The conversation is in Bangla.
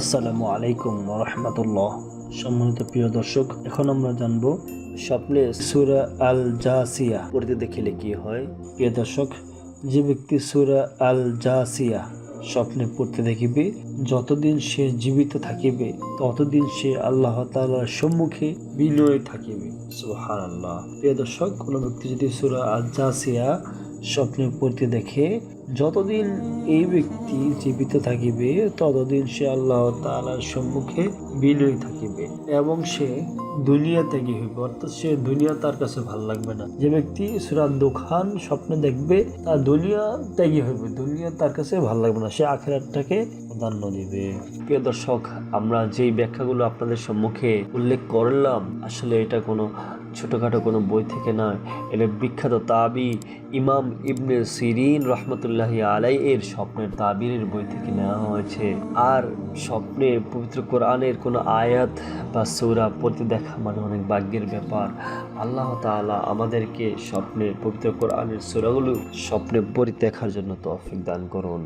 আসসালামু আলাইকুম রহমতুল্লাহ। সম্মানিত প্রিয় দর্শক, এখন আমরা জানব স্বপ্নে সুরা আল জাসিয়া পড়তে দেখিলে কি হয়। প্রিয় দর্শক, যে ব্যক্তি সুরা আল জাসিয়া স্বপ্নে পড়তে দেখিবে, যতদিন সে জীবিত থাকিবে, ততদিন সে আল্লাহ তাআলার সম্মুখে বিনয় থাকিবে। সুহান আল্লাহ প্রিয় দর্শক, কোনো ব্যক্তি যদি সুরা আল জাসিয়া স্বপ্নে পড়তে দেখে যতদিন এই ব্যক্তি জীবিত থাকিবে, ততদিন সে আল্লাহ তাআলার সম্মুখে বিনয়ী থাকিবে এবং সে দুনিয়া ত্যাগী হইবে। অর্থাৎ সে দুনিয়া তার কাছে ভালো লাগবে না। যে ব্যক্তি সুরাত দোকান স্বপ্নে দেখবে, তার দুনিয়া ত্যাগী হইবে। দুনিয়া তার কাছে ভালো লাগবে না। সে আখেরাতটাকে প্রাধান্য দিবে। প্রিয় দর্শক, আমরা যেই ব্যাখ্যাগুলো আপনাদের সম্মুখে উল্লেখ করলাম, আসলে এটা কোনো ছোটখাটো কোনো বই থেকে নয়। এটা বিখ্যাত তাবি ইমাম ইবনে সিরিন রহমতুল্লাহ আলাই এর স্বপ্নের তাবিরের বই থেকে নেওয়া হয়েছে। আর স্বপ্নে পবিত্র কোরআনের কোনো আয়াত বা সৌরা পড়তে দেখা মানে অনেক ভাগ্যের ব্যাপার। আল্লাহ তাআলা আমাদেরকে স্বপ্নে পবিত্র কোরআনের সূরাগুলো স্বপ্নে পড়ে দেখার জন্য তৌফিক দান করুন।